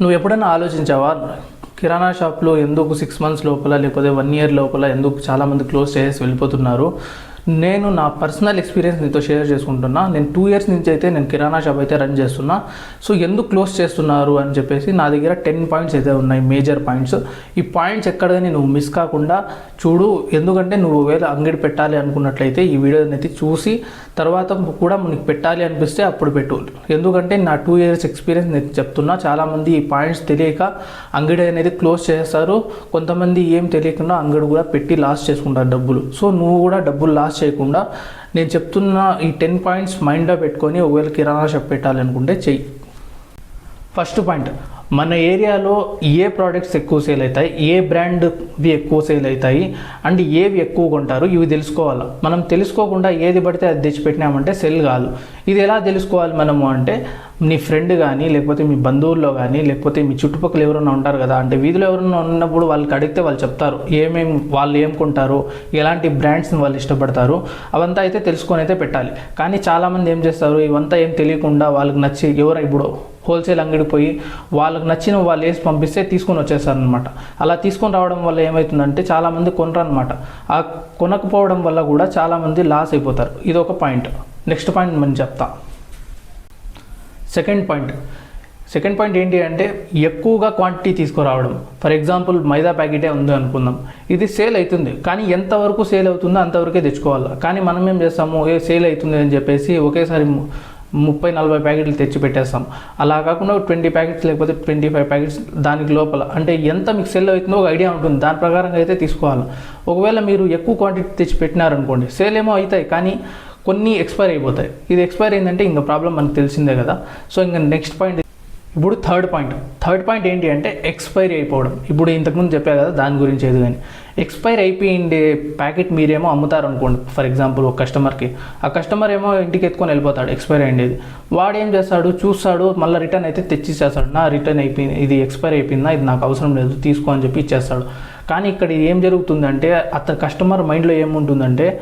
నువ్వు ఎప్పుడైనా ఆలోచించావా? కిరాణా షాప్లో ఎందుకు సిక్స్ మంత్స్ లోపల లేకపోతే వన్ ఇయర్ లోపల ఎందుకు చాలామంది క్లోజ్ చేసేసి వెళ్ళిపోతున్నారు? నేను నా పర్సనల్ ఎక్స్పీరియన్స్ నీతో షేర్ చేసుకుంటున్నా. నేను టూ ఇయర్స్ నుంచి అయితే నేను కిరాణా షాప్ అయితే రన్ చేస్తున్నా. సో ఎందుకు క్లోజ్ చేస్తున్నారు అని చెప్పేసి నా దగ్గర టెన్ పాయింట్స్ అయితే ఉన్నాయి మేజర్ పాయింట్స్ ఈ పాయింట్స్ ఎక్కడని నువ్వు మిస్ కాకుండా చూడు. ఎందుకంటే నువ్వు ఒకవేళ అంగడి పెట్టాలి అనుకున్నట్లయితే ఈ వీడియోని అయితే చూసి తర్వాత కూడా నీకు పెట్టాలి అనిపిస్తే అప్పుడు పెట్టు. ఎందుకంటే నా టూ ఇయర్స్ ఎక్స్పీరియన్స్ నేను చెప్తున్నా. చాలామంది ఈ పాయింట్స్ తెలియక అంగడి అనేది క్లోజ్ చేస్తారు. కొంతమంది ఏం తెలియకుండా అంగడి కూడా పెట్టి లాస్ చేసుకుంటారు డబ్బులు. సో నువ్వు కూడా డబ్బులు లాస్ చేయకుండా నేను చెప్తున్న ఈ టెన్ పాయింట్స్ మైండ్లో పెట్టుకొని ఒకవేళ కిరాణా షాప్ పెట్టాలనుకుంటే చెయ్యి. ఫస్ట్ పాయింట్ మన ఏరియాలో ఏ ప్రోడక్ట్స్ ఎక్కువ సేల్ అవుతాయి ఏ బ్రాండ్వి ఎక్కువ సేల్ అవుతాయి అండ్ ఏవి ఎక్కువ కొంటారు ఇవి తెలుసుకోవాలి? మనం తెలుసుకోకుండా ఏది పడితే అది తెచ్చిపెట్టినామంటే సెల్ కాదు. ఇది ఎలా తెలుసుకోవాలి మనము అంటే నీ ఫ్రెండ్ కానీ లేకపోతే మీ బంధువుల్లో కానీ లేకపోతే మీ చుట్టుపక్కల ఎవరైనా ఉంటారు కదా అంటే వీధిలో ఎవరైనా ఉన్నప్పుడు వాళ్ళకి అడిగితే వాళ్ళు చెప్తారు ఏమేమి వాళ్ళు ఏం కొంటారు ఎలాంటి బ్రాండ్స్ని వాళ్ళు ఇష్టపడతారు? అవంతా అయితే తెలుసుకొని అయితే పెట్టాలి. కానీ చాలామంది ఏం చేస్తారు ఇవంతా ఏం తెలియకుండా వాళ్ళకి నచ్చి ఎవరు ఇప్పుడు హోల్సేల్ అంగడికి పోయి వాళ్ళకి నచ్చిన వాళ్ళు వేసి పంపిస్తే తీసుకొని వచ్చేస్తారనమాట అలా తీసుకొని రావడం వల్ల ఏమవుతుందంటే చాలామంది కొనరు అనమాట ఆ కొనకపోవడం వల్ల కూడా చాలామంది లాస్ అయిపోతారు. ఇది ఒక పాయింట్. నెక్స్ట్ పాయింట్ మనం చెప్తా. Second point. సెకండ్ పాయింట్ ఏంటి అంటే ఎక్కువగా క్వాంటిటీ తీసుకురావడం. ఫర్ ఎగ్జాంపుల్ మైదా ప్యాకెటే ఉంది అనుకుందాం. ఇది సేల్ అవుతుంది. కానీ ఎంతవరకు సేల్ అవుతుందో అంతవరకే తెచ్చుకోవాలి. కానీ మనం ఏం చేస్తాము? ఏ సేల్ అవుతుంది అని చెప్పేసి ఒకేసారి ముప్పై నలభై ప్యాకెట్లు తెచ్చి పెట్టేస్తాం అలా కాకుండా ట్వంటీ ప్యాకెట్స్ లేకపోతే ట్వంటీ ఫైవ్ ప్యాకెట్స్ దానికి లోపల. అంటే ఎంత మీకు సెల్ అవుతుందో ఒక ఐడియా ఉంటుంది. దాని ప్రకారంగా అయితే తీసుకోవాలి. ఒకవేళ మీరు ఎక్కువ క్వాంటిటీ తెచ్చి పెట్టినారనుకోండి సేల్ ఏమో అవుతాయి కానీ కొన్ని ఎక్స్పైర్ అయిపోతాయి. ఇది ఎక్స్పైర్ అయిందంటే ఇంకా ప్రాబ్లం మనకు తెలిసిందే కదా. సో ఇంకా నెక్స్ట్ పాయింట్ ఇప్పుడు థర్డ్ పాయింట్. థర్డ్ పాయింట్ ఏంటి అంటే ఎక్స్పైరీ అయిపోవడం. ఇప్పుడు ఇంతకుముందు చెప్పా కదా దాని గురించి ఏది కానీ ఎక్స్పైర్ అయిపోయిండే ప్యాకెట్ మీరేమో అమ్ముతారు అనుకోండి. ఫర్ ఎగ్జాంపుల్ ఒక కస్టమర్కి. ఆ కస్టమర్ ఏమో ఇంటికి ఎత్తుకొని వెళ్ళిపోతాడు ఎక్స్పైర్ అయ్యేది. వాడు ఏం చేస్తాడు? చూస్తాడు మళ్ళీ రిటర్న్ అయితే తెచ్చిచ్చేస్తాడు. నా రిటర్న్ అయిపోయింది ఇది ఎక్స్పైర్ అయిపోయిందా? ఇది నాకు అవసరం లేదు తీసుకో అని చెప్పి ఇచ్చేస్తాడు. కానీ ఇక్కడ ఏం జరుగుతుందంటే అతని కస్టమర్ మైండ్లో ఏముంటుందంటే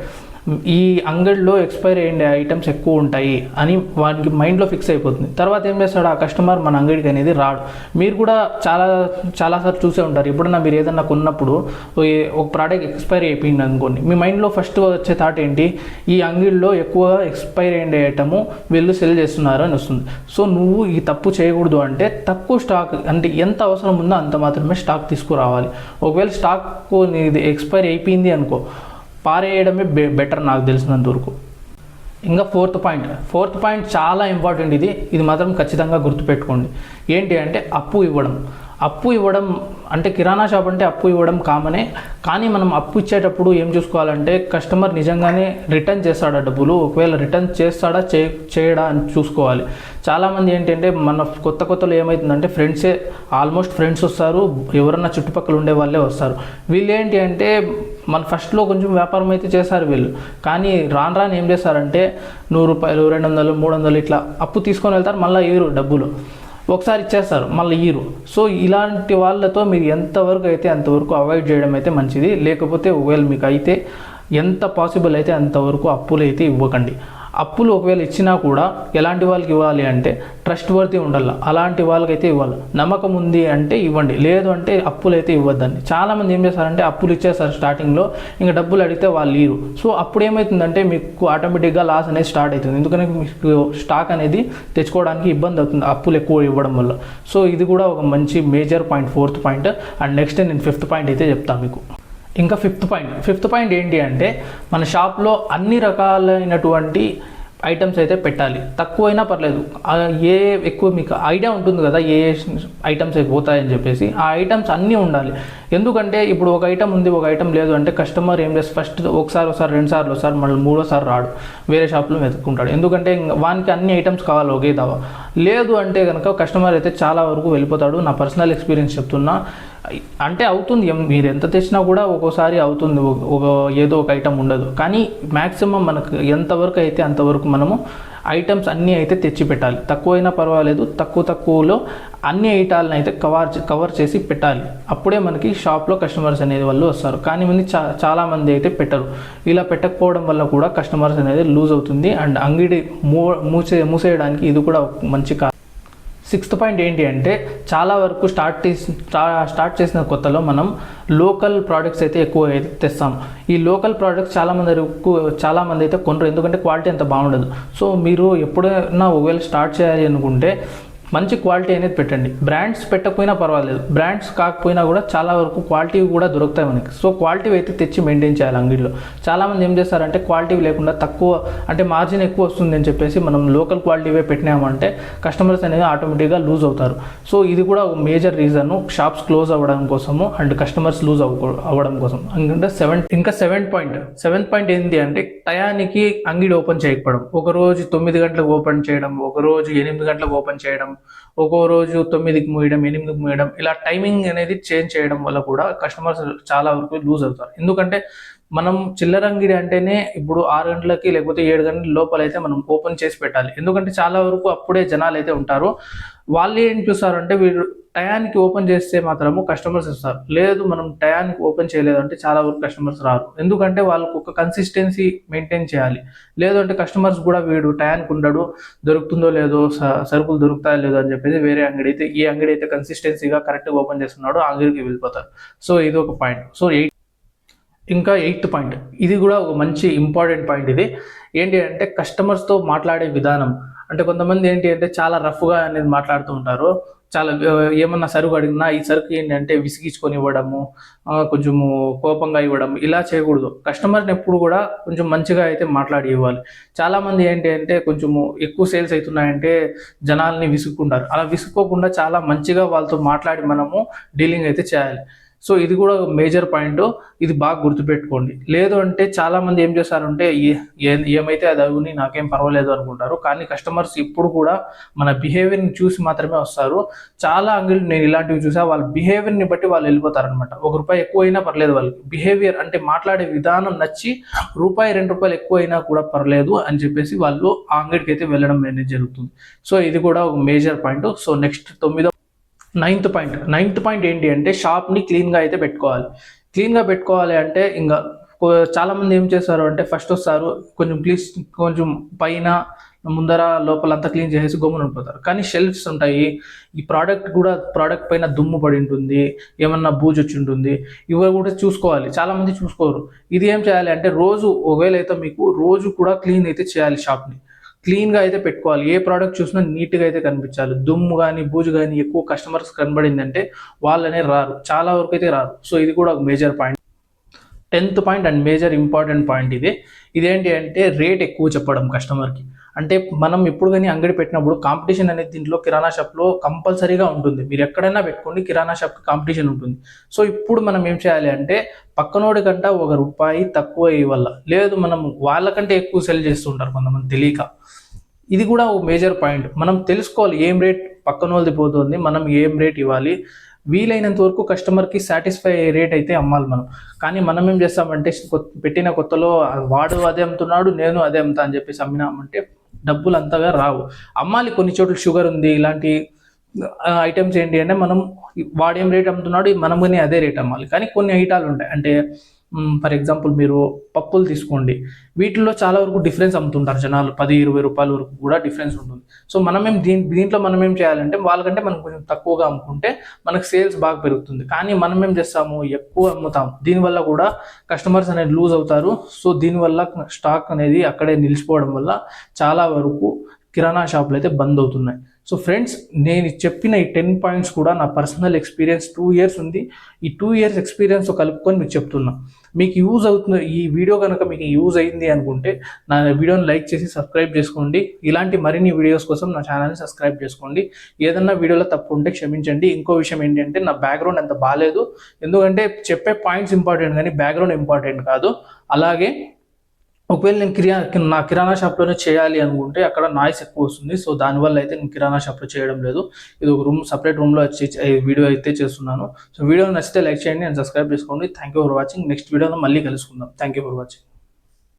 ఈ అంగడిలో ఎక్స్పైర్ అయ్యే ఐటమ్స్ ఎక్కువ ఉంటాయి అని వానికి మైండ్లో ఫిక్స్ అయిపోతుంది. తర్వాత ఏం చేస్తాడు? ఆ కస్టమర్ మన అంగడికి అనేది రాడు. మీరు కూడా చాలా చాలాసార్లు చూసే ఉంటారు. ఎప్పుడన్నా మీరు ఏదన్నా కొన్నప్పుడు ఒక ప్రోడక్ట్ ఎక్స్పైర్ అయిపోయింది అనుకోండి. మీ మైండ్లో ఫస్ట్ వచ్చే థాట్ ఏంటి? ఈ అంగడిలో ఎక్కువ ఎక్స్పైర్ అయ్యే ఐటము వీళ్ళు సెల్ చేస్తున్నారు అని వస్తుంది. సో నువ్వు ఈ తప్పు చేయకూడదు అంటే తక్కువ స్టాక్ అంటే ఎంత అవసరం ఉందో అంత మాత్రమే స్టాక్ తీసుకురావాలి. ఒకవేళ స్టాక్ ఎక్స్పైర్ అయిపోయింది అనుకో పారేయడమే బె బెటర్ నాకు తెలిసినంత వరకు. ఇంకా ఫోర్త్ పాయింట్. ఫోర్త్ పాయింట్ చాలా ఇంపార్టెంట్ ఇది. ఇది మాత్రం ఖచ్చితంగా గుర్తుపెట్టుకోండి. ఏంటి అంటే అప్పు ఇవ్వడం. అప్పు ఇవ్వడం అంటే కిరాణా షాప్ అంటే అప్పు ఇవ్వడం కామనే కానీ మనం అప్పు ఇచ్చేటప్పుడు ఏం చూసుకోవాలంటే కస్టమర్ నిజంగానే రిటర్న్ చేస్తాడా డబ్బులు? ఒకవేళ రిటర్న్ చేస్తాడా చే చేయడా అని చూసుకోవాలి. చాలామంది ఏంటంటే మన కొత్త కొత్తలో ఏమవుతుందంటే ఫ్రెండ్సే ఆల్మోస్ట్ ఫ్రెండ్స్ వస్తారు ఎవరన్నా చుట్టుపక్కల ఉండే వాళ్ళే వస్తారు. వీళ్ళు ఏంటి అంటే మన ఫస్ట్లో కొంచెం వ్యాపారం అయితే చేస్తారు వీళ్ళు. కానీ రాను రాను ఏం చేస్తారంటే నూరు రూపాయలు రెండు వందలు మూడు వందలు ఇట్లా అప్పు తీసుకొని వెళ్తారు మళ్ళీ ఇవ్వరు డబ్బులు. ఒకసారి ఇచ్చేస్తారు మళ్ళీ ఇయ్యరు. సో ఇలాంటి వాళ్ళతో మీరు ఎంతవరకు అయితే అంతవరకు అవాయిడ్ చేయడం అయితే మంచిది. లేకపోతే ఒకవేళ మీకు అయితే ఎంత పాసిబుల్ అయితే అంతవరకు అప్పులు అయితే ఇవ్వకండి. అప్పులు ఒకవేళ ఇచ్చినా కూడా ఎలాంటి వాళ్ళకి ఇవ్వాలి అంటే ట్రస్ట్ వర్తి ఉండాలి. అలాంటి వాళ్ళకైతే ఇవ్వాలి. నమ్మకం ఉంది అంటే ఇవ్వండి. లేదు అంటే అప్పులు అయితే ఇవ్వద్దండి. చాలామంది ఏం చేస్తారంటే అప్పులు ఇచ్చేస్తారు స్టార్టింగ్లో ఇంకా డబ్బులు అడిగితే వాళ్ళు ఇరు సో అప్పుడు ఏమవుతుందంటే మీకు ఆటోమేటిక్గా లాస్ అనేది స్టార్ట్ అవుతుంది. ఎందుకంటే మీకు స్టాక్ అనేది తెచ్చుకోవడానికి ఇబ్బంది అవుతుంది అప్పులు ఎక్కువ ఇవ్వడం వల్ల. సో ఇది కూడా ఒక మంచి major point fourth point and next నేను ఫిఫ్త్ పాయింట్ అయితే చెప్తాను మీకు. ఇంకా ఫిఫ్త్ పాయింట్. ఫిఫ్త్ పాయింట్ ఏంటి అంటే మన షాప్లో అన్ని రకాలైనటువంటి ఐటమ్స్ అయితే పెట్టాలి. తక్కువైనా పర్లేదు. ఏ ఎక్కువ మీకు ఐడియా ఉంటుంది కదా ఏ ఐటమ్స్ పోతాయని చెప్పేసి ఆ ఐటమ్స్ అన్నీ ఉండాలి. ఎందుకంటే ఇప్పుడు ఒక ఐటమ్ ఉంది ఒక ఐటమ్ లేదు అంటే కస్టమర్ ఏం చేస్తారు ఫస్ట్ ఒకసారి ఒకసారి రెండు సార్లు ఒకసారి మళ్ళీ మూడోసారి రాడు. వేరే షాప్లో వెతుక్కుంటాడు. ఎందుకంటే వానికి అన్ని ఐటమ్స్ కావాలి ఒకే దావా. లేదు అంటే కనుక కస్టమర్ అయితే చాలా వరకు వెళ్ళిపోతాడు. నా పర్సనల్ ఎక్స్పీరియన్స్ చెప్తున్నా. అంటే అవుతుంది. మీరు ఎంత తెచ్చినా కూడా ఒక్కోసారి అవుతుంది. ఒక- ఏదో ఒక ఐటమ్ ఉండదు. కానీ మ్యాక్సిమం మనకు ఎంతవరకు అయితే అంతవరకు మనము ఐటమ్స్ అన్నీ అయితే తెచ్చి పెట్టాలి తక్కువైనా పర్వాలేదు. తక్కువ తక్కువలో అన్ని ఐటాలను అయితే కవర్ కవర్ చేసి పెట్టాలి. అప్పుడే మనకి షాప్లో కస్టమర్స్ అనేది వాళ్ళు వస్తారు. కానీ మంది చా చాలామంది అయితే పెట్టరు. ఇలా పెట్టకపోవడం వల్ల కూడా కస్టమర్స్ అనేది లూజ్ అవుతుంది. అండ్ అంగడి మూ మూసే మూసేయడానికి ఇది కూడా ఒక మంచి కా సిక్స్త్ పాయింట్ ఏంటి అంటే చాలా వరకు స్టార్ట్ చేసి స్టార్ట్ చేసిన కొత్తలో మనం లోకల్ ప్రోడక్ట్స్ అయితే ఎక్కువ అయితే తెస్తాం. ఈ లోకల్ ప్రోడక్ట్స్ చాలామంది ఎక్కువ చాలామంది అయితే కొనరు. ఎందుకంటే క్వాలిటీ అంత బాగుండదు. సో మీరు ఎప్పుడైనా ఒకవేళ స్టార్ట్ చేయాలి అనుకుంటే మంచి క్వాలిటీ అనేది పెట్టండి. బ్రాండ్స్ పెట్టకపోయినా పర్వాలేదు. బ్రాండ్స్ కాకపోయినా కూడా చాలా వరకు క్వాలిటీ కూడా దొరుకుతాయి మనకి. సో క్వాలిటీ అయితే తెచ్చి మెయింటైన్ చేయాలి అంగడిలో చాలామంది ఏం చేస్తారంటే క్వాలిటీ లేకుండా తక్కువ అంటే మార్జిన్ ఎక్కువ వస్తుంది అని చెప్పేసి మనం లోకల్ క్వాలిటీవే పెట్టినామంటే కస్టమర్స్ అనేది ఆటోమేటిక్గా లూజ్ అవుతారు. సో ఇది కూడా ఒక మేజర్ రీజన్. షాప్స్ క్లోజ్ అవ్వడం కోసము అండ్ కస్టమర్స్ లూజ్ అవ్వ అవ్వడం కోసం ఎందుకంటే సెవెన్ ఇంకా సెవెన్ పాయింట్ సెవెన్ పాయింట్ ఏంటి అంటే టయానికి అంగడి ఓపెన్ చేయకపోవడం. ఒక రోజు తొమ్మిది గంటలకు ఓపెన్ చేయడం ఒక రోజు ఎనిమిది గంటలకు ఓపెన్ చేయడం ఒక్కో రోజు తొమ్మిదికి మూయడం ఎనిమిదికి మూయడం ఇలా టైమింగ్ అనేది చేంజ్ చేయడం వల్ల కూడా కస్టమర్స్ చాలా వరకు లూజ్ అవుతారు. ఎందుకంటే మనం చిల్లరంగిడి అంటేనే ఇప్పుడు ఆరు గంటలకి లేకపోతే ఏడు గంటల లోపల అయితే మనం ఓపెన్ చేసి పెట్టాలి. ఎందుకంటే చాలా వరకు అప్పుడే జనాలు అయితే ఉంటారు. వాళ్ళు ఏం చూస్తారంటే వీళ్ళు టయానికి ఓపెన్ చేస్తే మాత్రము కస్టమర్స్ వస్తారు. లేదు మనం టయానికి ఓపెన్ చేయలేదు అంటే చాలా వరకు కస్టమర్స్ రారు. ఎందుకంటే వాళ్ళకు ఒక కన్సిస్టెన్సీ మెయింటైన్ చేయాలి. లేదు అంటే కస్టమర్స్ కూడా వీడు టయానికి ఉండడు దొరుకుతుందో లేదో సరుకులు దొరుకుతాయో లేదో అని చెప్పేసి వేరే అంగడి అయితే ఈ అంగడి అయితే కన్సిస్టెన్సీగా కరెక్ట్గా ఓపెన్ చేస్తున్నాడు ఆ అంగడికి వెళ్ళిపోతారు. సో ఇది ఒక పాయింట్. సో ఎయిట్ ఇంకా ఎయిత్ పాయింట్. ఇది కూడా ఒక మంచి ఇంపార్టెంట్ పాయింట్ ఇది. ఏంటి అంటే కస్టమర్స్తో మాట్లాడే విధానం. అంటే కొంతమంది ఏంటి అంటే చాలా రఫ్గా అనేది మాట్లాడుతూ ఉంటారు. చాలా ఏమన్నా సరుకు అడిగినా ఈ సరుకు ఏంటి అంటే విసిగించుకొని ఇవ్వడము కొంచెము కోపంగా ఇవ్వడం ఇలా చేయకూడదు. కస్టమర్ని ఎప్పుడు కూడా కొంచెం మంచిగా అయితే మాట్లాడి ఇవ్వాలి. చాలామంది ఏంటి అంటే కొంచెము ఎక్కువ సేల్స్ అవుతున్నాయంటే జనాల్ని విసుక్కుంటారు. అలా విసుక్కోకుండా చాలా మంచిగా వాళ్ళతో మాట్లాడి మనము డీలింగ్ అయితే చేయాలి. సో ఇది కూడా మేజర్ పాయింట్ ఇది బాగా గుర్తుపెట్టుకోండి. లేదు అంటే చాలా మంది ఏం చేస్తారంటే ఏమైతే అది అవుని నాకేం పర్వాలేదు అనుకుంటారు. కానీ కస్టమర్స్ ఇప్పుడు కూడా మన బిహేవియర్ని చూసి మాత్రమే వస్తారు. చాలా అంగిల్ నేను ఇలాంటివి చూసా. వాళ్ళ బిహేవియర్ని బట్టి వాళ్ళు వెళ్ళిపోతారనమాట ఒక రూపాయి ఎక్కువ అయినా పర్లేదు వాళ్ళకి. బిహేవియర్ అంటే మాట్లాడే విధానం నచ్చి రూపాయి రెండు రూపాయలు ఎక్కువ అయినా కూడా పర్లేదు అని చెప్పేసి వాళ్ళు ఆ అంగడికి అయితే వెళ్ళడం అనేది జరుగుతుంది. సో ఇది కూడా ఒక మేజర్ పాయింట్ సో నెక్స్ట్ తొమ్మిదో నైన్త్ పాయింట్ నైన్త్ పాయింట్ ఏంటి అంటే షాప్ని క్లీన్గా అయితే పెట్టుకోవాలి. క్లీన్గా పెట్టుకోవాలి అంటే ఇంకా చాలామంది ఏం చేస్తారు అంటే ఫస్ట్ వస్తారు కొంచెం ప్లీజ్ కొంచెం పైన ముందర లోపల అంతా క్లీన్ చేసేసి గమ్మున ఉండిపోతారు. కానీ షెల్ఫ్స్ ఉంటాయి. ఈ ప్రోడక్ట్ కూడా ప్రోడక్ట్ పైన దుమ్ము పడి ఉంటుంది. ఏమన్నా బూజు వచ్చి ఉంటుంది. ఇవి కూడా చూసుకోవాలి. చాలామంది చూసుకోరు. ఇది ఏం చేయాలి అంటే రోజు ఒకవేళ అయితే మీకు రోజు కూడా క్లీన్ అయితే చేయాలి షాప్ని క్లీన్గా అయితే పెట్టుకోవాలి. ఏ ప్రోడక్ట్ చూసినా నీట్గా అయితే కనిపించాలి. దుమ్ము కానీ బూజు కానీ ఎక్కువ కస్టమర్స్ కనబడిందంటే వాళ్ళనే రారు. చాలా వరకు అయితే రారు. సో ఇది కూడా ఒక major point. Tenth point and major important point ఇది. ఇదేంటి అంటే రేట్ ఎక్కువ చెప్పడం కస్టమర్కి. అంటే మనం ఎప్పుడు కానీ అంగడి పెట్టినప్పుడు కాంపిటీషన్ అనేది దీంట్లో కిరాణా షాప్లో కంపల్సరీగా ఉంటుంది. మీరు ఎక్కడైనా పెట్టుకోండి కిరాణా షాప్కి కాంపిటీషన్ ఉంటుంది. సో ఇప్పుడు మనం ఏం చేయాలి అంటే పక్కనోడి కంట ఒక రూపాయి తక్కువ ఇవ్వాల. లేదు మనం వాళ్ళకంటే ఎక్కువ సెల్ చేస్తుంటారు కొంతమంది తెలియక. ఇది కూడా ఒక మేజర్ పాయింట్. మనం తెలుసుకోవాలి ఏం రేట్ పక్కన వాళ్ళది పోతుంది మనం ఏం రేట్ ఇవ్వాలి వీలైనంత వరకు కస్టమర్కి సాటిస్ఫై అయ్యే రేట్ అయితే అమ్మాలి మనం. కానీ మనం ఏం చేస్తామంటే కొత్త- పెట్టిన కొత్తలో వాడు అదే అమ్ముతున్నాడు నేను అదే అమ్ముతా అని చెప్పేసి అమ్మినామంటే డబ్బులు అంతగా రావు. అమ్మాలి కొన్ని చోట్ల షుగర్ ఉంది ఇలాంటి ఐటమ్స్ ఏంటి అంటే మనం వాడేం రేట్ అమ్ముతున్నాడు మనం కానీ అదే రేట్ అమ్మాలి. కానీ కొన్ని ఐటాలు ఉంటాయి. అంటే ఫర్ ఎగ్జాంపుల్ మీరు పప్పులు తీసుకోండి. వీటిల్లో చాలా వరకు డిఫరెన్స్ అమ్ముతుంటారు జనాలు. పది ఇరవై రూపాయల వరకు కూడా డిఫరెన్స్ ఉంటుంది. సో మనమేం దీని దీంట్లో మనం ఏం చేయాలంటే వాళ్ళకంటే మనం కొంచెం తక్కువగా అమ్ముకుంటే మనకు సేల్స్ బాగా పెరుగుతుంది. కానీ మనం ఏం చేస్తాము? ఎక్కువ అమ్ముతాం దీనివల్ల కూడా కస్టమర్స్ అనేది లూజ్ అవుతారు. సో దీనివల్ల స్టాక్ అనేది అక్కడే నిలిచిపోవడం వల్ల చాలా వరకు కిరాణా షాపులు అయితే బంద్ అవుతున్నాయి. సో ఫ్రెండ్స్ నేను చెప్పిన ఈ టెన్ పాయింట్స్ కూడా నా పర్సనల్ ఎక్స్పీరియన్స్ టూ ఇయర్స్ ఉంది. ఈ టూ ఇయర్స్ ఎక్స్పీరియన్స్ కలుపుకొని మీకు చెప్తున్నా. మీకు యూజ్ అవుతుంది ఈ వీడియో కనుక మీకు యూజ్ అయింది అనుకుంటే నా వీడియోని లైక్ చేసి సబ్స్క్రైబ్ చేసుకోండి. ఇలాంటి మరిన్ని వీడియోస్ కోసం నా ఛానల్ని సబ్స్క్రైబ్ చేసుకోండి. ఏదన్నా వీడియోలో తప్పు ఉంటే క్షమించండి. ఇంకో విషయం ఏంటంటే నా బ్యాక్గ్రౌండ్ అంత బాగాలేదు ఎందుకంటే చెప్పే పాయింట్స్ ఇంపార్టెంట్ కానీ బ్యాక్గ్రౌండ్ ఇంపార్టెంట్ కాదు. అలాగే ఒకవేళ నేను కిరా నా కిరాణా షాప్లోనే చేయాలి అనుకుంటే అక్కడ నాయిస్ ఎక్కువ వస్తుంది. సో దానివల్ల అయితే నేను కిరాణా షాప్లో చేయడం లేదు. ఇది ఒక రూమ్ సపరేట్ రూమ్లో వచ్చి వీడియో అయితే చేస్తున్నాను. సో వీడియో నచ్చితే లైక్ చేయండి అండ్ సబ్స్క్రైబ్ చేసుకోండి. Thank you for watching next వీడియోలో మళ్ళీ కలుసుకుందాం. Thank you for watching